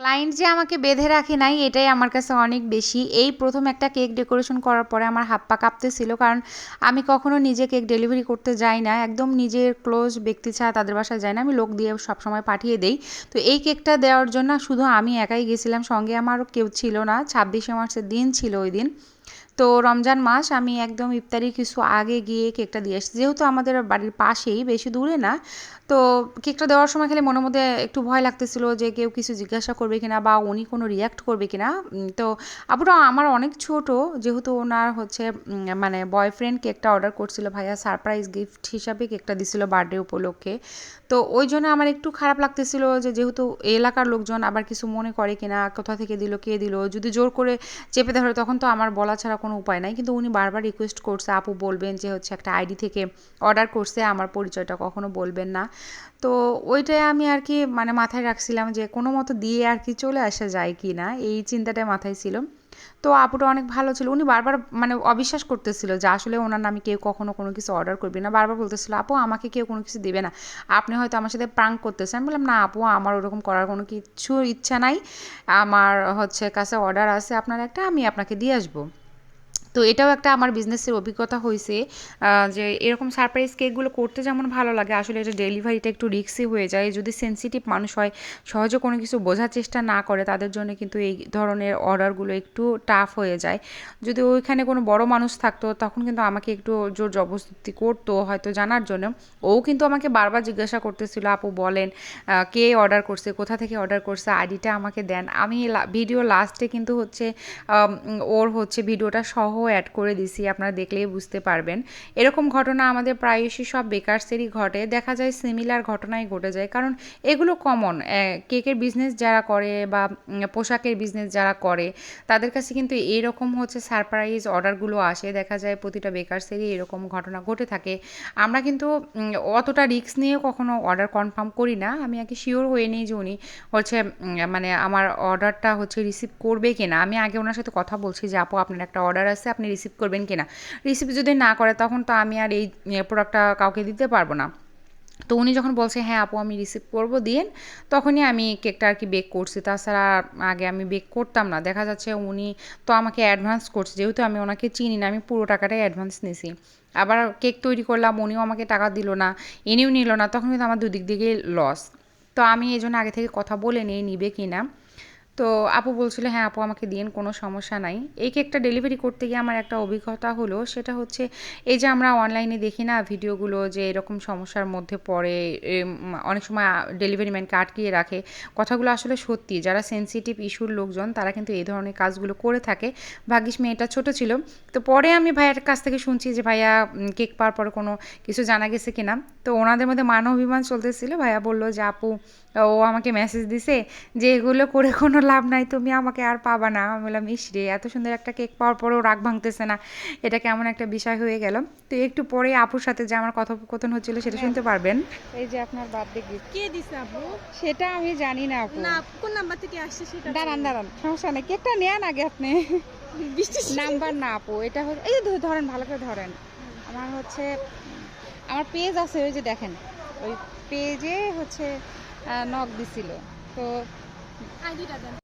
Client যে আমাকে বেঁধে রাখে নাই, এটাই আমার কাছে অনেক বেশি। এই প্রথম একটা কেক ডেকোরেশন করার পরে আমার হাত পা কাঁপতেছিল, কারণ আমি কখনো নিজে কেক ডেলিভারি করতে যাই না। একদম নিজের ক্লোজ ব্যক্তি ছাড়া তাদের বাসায় যাই না, আমি লোক দিয়ে সবসময় পাঠিয়ে দেই। তো এই কেকটা দেওয়ার জন্য শুধু আমি একাই গেছিলাম, সঙ্গে আমারও কেউ ছিল না। ছাব্বিশে মার্চের দিন ছিল ওই দিন। তো রমজান মাস আমি একদম ইফতারির কিছু আগে গিয়ে কেকটা দিয়ে এসেছি যেহেতু আমাদের বাড়ির পাশেই, বেশি দূরে না, তো কেকটা দেওয়ার সময় খালি মনের মধ্যে একটু ভয় লাগতেছিল যে কেউ কিছু জিজ্ঞাসা করবে কিনা বা উনি কোনো রিয়াক্ট করবে কিনা। তো আপুটা আমার অনেক ছোট, যেহেতু ওনার হচ্ছে মানে বয়ফ্রেন্ড কেকটা অর্ডার করছিল, ভাইয়া সারপ্রাইজ গিফট হিসাবে কেকটা দিছিল বার্থডে উপলক্ষে। তো ওই জন্য আমার একটু খারাপ লাগতেছিল যে যেহেতু এলাকার লোকজন আবার কিছু মনে করে কিনা, কোথা থেকে দিল, কে দিল, যদি জোর করে চেপে ধরে, তখন তো আমার বলা ছাড়া কোনো উপায় নাই। কিন্তু উনি বারবার রিকোয়েস্ট করছে, আপু বলবেন যে হচ্ছে একটা আইডি থেকে অর্ডার করছে, আমার পরিচয়টা কখনো বলবেন না। তো ওইটাই আমি আর কি মানে মাথায় রাখছিলাম যে কোনো মতো দিয়ে আর কি চলে আসা যায় কি না, এই চিন্তাটাই মাথায় ছিল। তো আপুটা অনেক ভালো ছিল। উনি বারবার মানে অবিশ্বাস করতেছিল যে আসলে ওনার নামে কেউ কখনো কোনো কিছু অর্ডার করবে না। বারবার বলতেছিল, আপু, আমাকে কেউ কোনো কিছু দেবে না। আপনি হয়তো আমার সাথে প্রাঙ্ক করতেছেন। আমি বললাম, না আপু, আমার ওরকম করার কোনো কিছু ইচ্ছা নাই। আমার হচ্ছে কাছে অর্ডার আছে, আপনার একটা, আমি আপনাকে দিয়ে আসব। তো এটাও একটা আমার বিজনেসের অভিজ্ঞতা হয়েছে যে এরকম সারপ্রাইজ কেকগুলো করতে যেমন ভালো লাগে, আসলে এটা ডেলিভারিটা একটু রিস্কি হয়ে যায়। যদি সেনসিটিভ মানুষ হয়, সহজে কোনো কিছু বোঝার চেষ্টা না করে, তাদের জন্য কিন্তু এই ধরনের অর্ডারগুলো একটু টাফ হয়ে যায়। যদি ওইখানে কোনো বড় মানুষ থাকতো, তখন কিন্তু আমাকে একটু জোর জবরদস্তি করতো হয়তো জানার জন্য। ও কিন্তু আমাকে বারবার জিজ্ঞাসা করতেছিল, আপু, বলেন কে অর্ডার করছে? কোথা থেকে অর্ডার করছে? আইডিটা আমাকে দেন। আমি ভিডিও লাস্টে কিন্তু হচ্ছে ওর হচ্ছে ভিডিওটা সহ অ্যাড করে দিছি, আপনারা দেখলেই বুঝতে পারবেন। এরকম ঘটনা আমাদের প্রায়শই সব বেকারসেরই ঘটে। দেখা যায় সিমিলার ঘটনাই ঘটে যায়, কারণ এগুলো কমন কেকের বিজনেস যারা করে বা পোশাকের বিজনেস যারা করে, তাদের কাছে কিন্তু এরকম হচ্ছে সারপ্রাইজ অর্ডারগুলো আসে। দেখা যায় প্রতিটা বেকারসেরই এরকম ঘটনা ঘটে থাকে। আমরা কিন্তু অতটা রিস্ক নিয়ে কখনো অর্ডার কনফার্ম করি না। আমি আগে শিওর হয়ে নিই যে উনি হচ্ছে মানে আমার অর্ডারটা হচ্ছে রিসিভ করবে কিনা। আমি আগে ওনার সাথে কথা বলছি যে, আপু, আপনার একটা অর্ডার আছে আপনি রিসিভ করবেন কিনা। রিসিভ যদি না করে, তখন তো আমি আর এই প্রোডাক্টটা কাউকে দিতে পারব না। তো উনি যখন বলছে হ্যাঁ আপু, আমি রিসিভ করব দিন তখনই আমি কেকটা আর কি বেক করছি। তাছাড়া আগে আমি বেক করতাম না। দেখা যাচ্ছে উনি তো আমাকে অ্যাডভান্স করছে। যেহেতু আমি ওনাকে চিনি না, আমি পুরো টাকাটাই অ্যাডভান্স নিছি। আবার কেক তৈরি করলাম, উনিও আমাকে টাকা দিল না এনেও নিল না, তখন কিন্তু আমার দুদিক দিকেই লস তো আমি এই জন্য আগে থেকে কথা বলে নিই, নিবে কি না তো আপু বলছিল হ্যাঁ আপু, আমাকে দিন কোনো সমস্যা নাই। এই কেকটা ডেলিভারি করতে গিয়ে আমার একটা অভিজ্ঞতা হলো, সেটা হচ্ছে এই যে আমরা অনলাইনে দেখি না ভিডিওগুলো যে এরকম সমস্যার মধ্যে পড়ে অনেক সময় ডেলিভারি ম্যানকে আটকিয়ে রাখে, কথাগুলো আসলে সত্যি। যারা সেনসিটিভ ইস্যুর লোকজন, তারা কিন্তু এই ধরনের কাজগুলো করে থাকে। ভাগ্যিস মেয়েটা ছোট ছিল। তো পরে আমি ভাইয়ার কাছ থেকে শুনছি যে ভাইয়া কেক পাওয়ার পরে কোনো কিছু জানা গেছে কিনা। তো ওনাদের মধ্যে মান অভিমান চলতেছিল। ভাইয়া বলল যে, আপু, ও আমাকে মেসেজ দিছে যে এগুলো করে কোনো লাভ নাই তুমি আমাকে আর পাবা না। আমি বললাম ইস রে এত সুন্দর একটা কেক পাওয়ার পরেও রাগ ভাঙতেছে না। এটা কেমন একটা বিষয় হয়ে গেল। তো একটু পরে আপুর সাথে যে আমার কথোপকথন হচ্ছিল সেটা শুনতে পারবেন। এই যে আপনার বার্থডে গিফট কে দিছে আপু? সেটা আমি জানি না আপু। না কোন নাম্বার থেকে আসছে সেটা দাঁড়ান দাঁড়ান সমস্যা নেই। কেকটা নেন আগে আপনি। নাম্বার না আপু এটা হচ্ছে এই ধরেন ভালো করে ধরেন। আমার হচ্ছে আমার পেজ আছে ওই যে দেখেন। ওই পেজে হচ্ছে নক দিছিল। তো আইডিটা দেন।